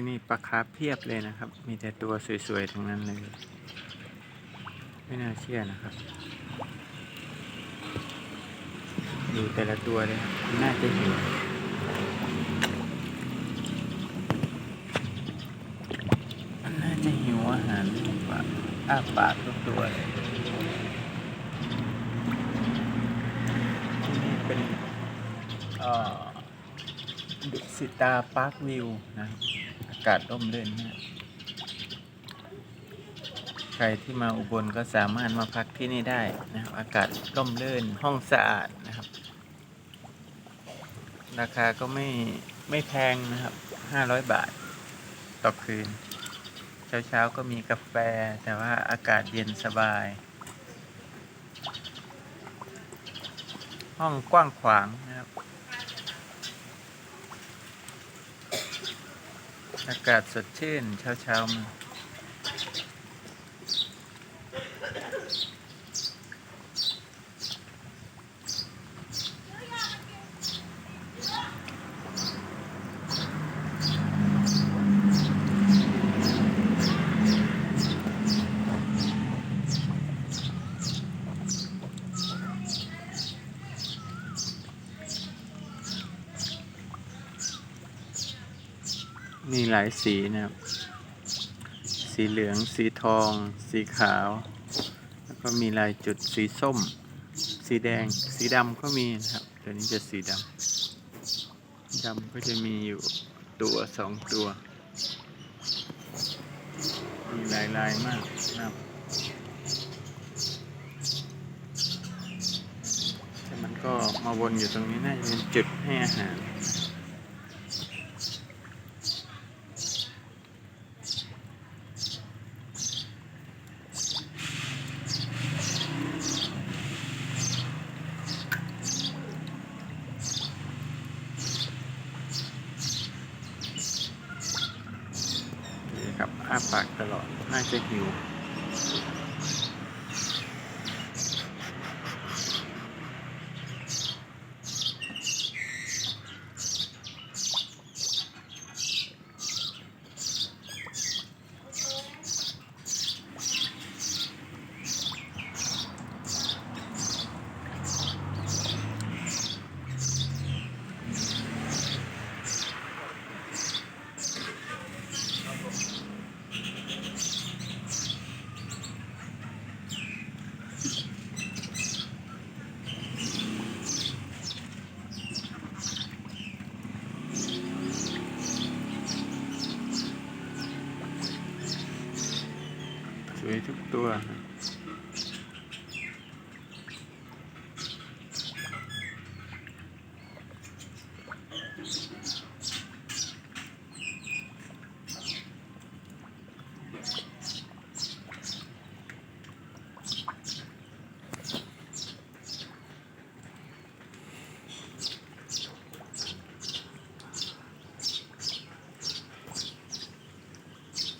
ที่นี่ปลาคาร์ฟเพียบเลยนะครับ มีแต่ตัวสวยๆ ทั้งนั้นเลย ไม่น่าเชื่อนะครับ ดูแต่ละตัวเลยน่าจะหิวน่าจะหิวอาหารปากอ้าปากทุกตัวเลยที่นี่เป็นเอ่อดุสิตาปาร์ควิวนะครับากาศร่มรื่นมากใครที่มาอุบลก็สามารถมาพักที่นี่ได้นะครับ อากาศร่มรื่นห้องสะอาดนะครับ ราคาก็ไม่ไม่แพงนะครับ500บาทต่อคืน เช้าเช้าๆก็มีกาแฟ แต่ว่าอากาศเย็นสบาย ห้องกว้างขวางนะครับ อากาศสดชื่นเช้าเช้าๆมา มีหลายสีนะครับ สีเหลือง สีทอง สีขาว แล้วก็มีลายจุดสีส้ม สีแดง สีดำก็มีนะครับ ตัวนี้จะสีดำ ดำก็จะมีอยู่ตัวสองตัว มีหลายลายมากนะครับแต่มันก็มาวนอยู่ตรงนี้น่าจะเป็นจุดให้อาหาร นี่ครับอ้าปากตล อด ตัวครับ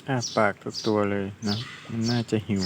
อ้าปากตัวตัวเลยนะ มันน่าจะหิว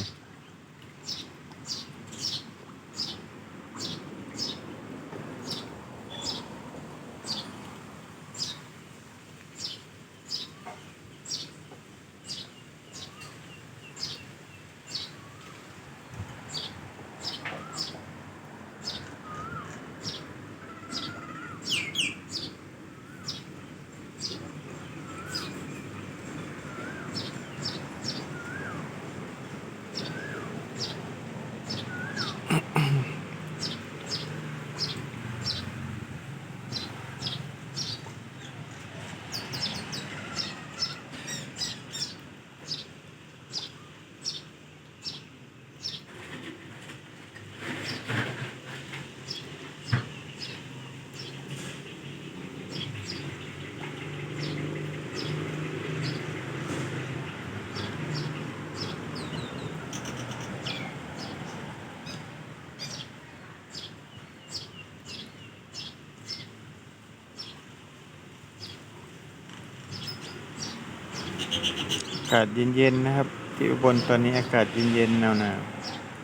ากาศเย็นๆนะครับ ที่อุบลตอนนี้อากาศเย็นๆหนาว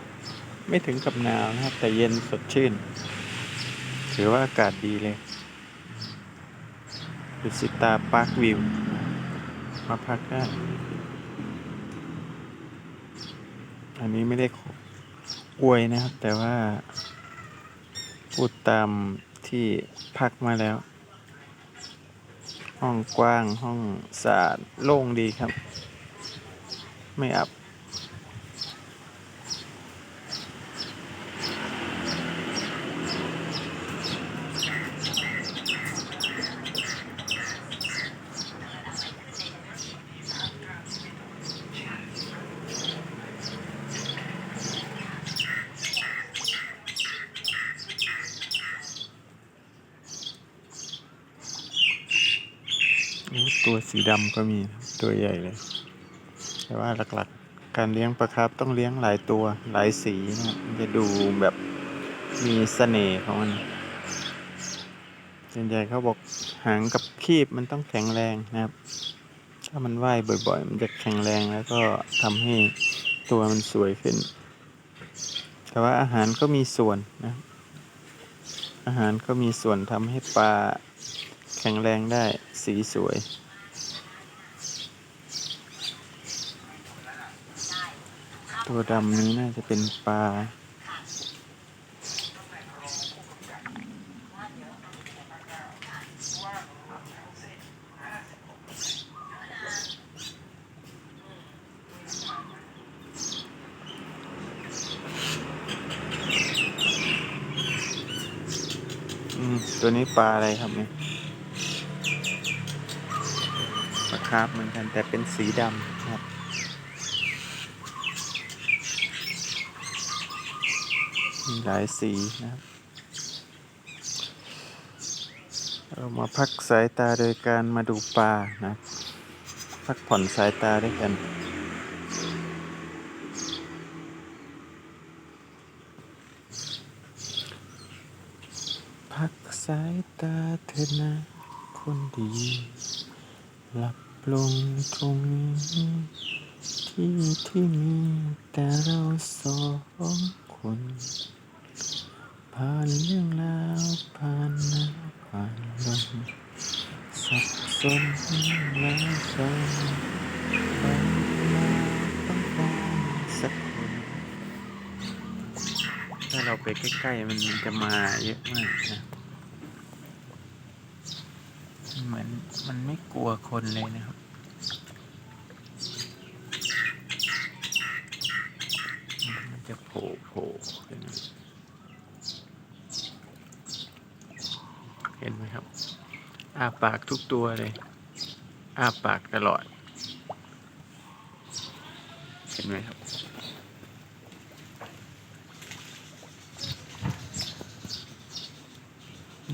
ๆไม่ถึงกับหนาวนะครับ แต่เย็นสดชื่น ถือว่าอากาศดีเลยดุสิตาปาร์ควิว มาพักได้อันนี้ไม่ได้อวยนะครับ แต่ว่า พูดตามที่พักมาแล้ว ห้องกว้างห้องสะอาดโล่งดีครับ ไม่อับโอ้ตัวสีดำก็มีตัวใหญ่เลย แต่ว่าหลักๆ การเลี้ยงปลาครับต้องเลี้ยงหลายตัวหลายสีนะจะดูแบบมีเสน่ห์ของมันส่วนใหญ่เขาบอกหางกับคีบมันต้องแข็งแรงนะครับ ถ้ามันว่ายบ่อยๆ มันจะแข็งแรงแล้วก็ทำให้ตัวมันสวยขึ้น แต่ว่าอาหารก็มีส่วนนะ อาหารก็มีส่วนทำให้ปลาแข็งแรงได้สีสวย ตัวดำนี้น่าจะเป็นปลาอืมตัวนี้ปลาอะไรครับเนี่ยปลาคาร์ฟเหมือนกันแต่เป็นสีดำครับ มีหลายสีนะครับ เรามาพักสายตาโดยการมาดูปลานะพักผ่อนสายตาด้วยกันพักสายตาเธอนะ คนดี หลับลงตรงนี้ที่ที่มีแต่เราสองคน ผ่านเรื่องราวผ่านน้ำผ่านลมสับสนแล้วใจไปมาต้องการสักคนถ้าเราไปใกล้ๆมันจะมาเยอะมากนะเหมือนมันไม่กลัวคนเลยนะครับ มันจะโผล่โผล่ขึ้นมาเห็นไหมครับ อ้าปากทุกตัวเลย อ้าปากตลอด เห็นไหมครับ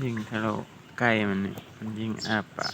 ยิ่งถ้าเราใกล้มันเนี่ยมันยิ่งอ้าปาก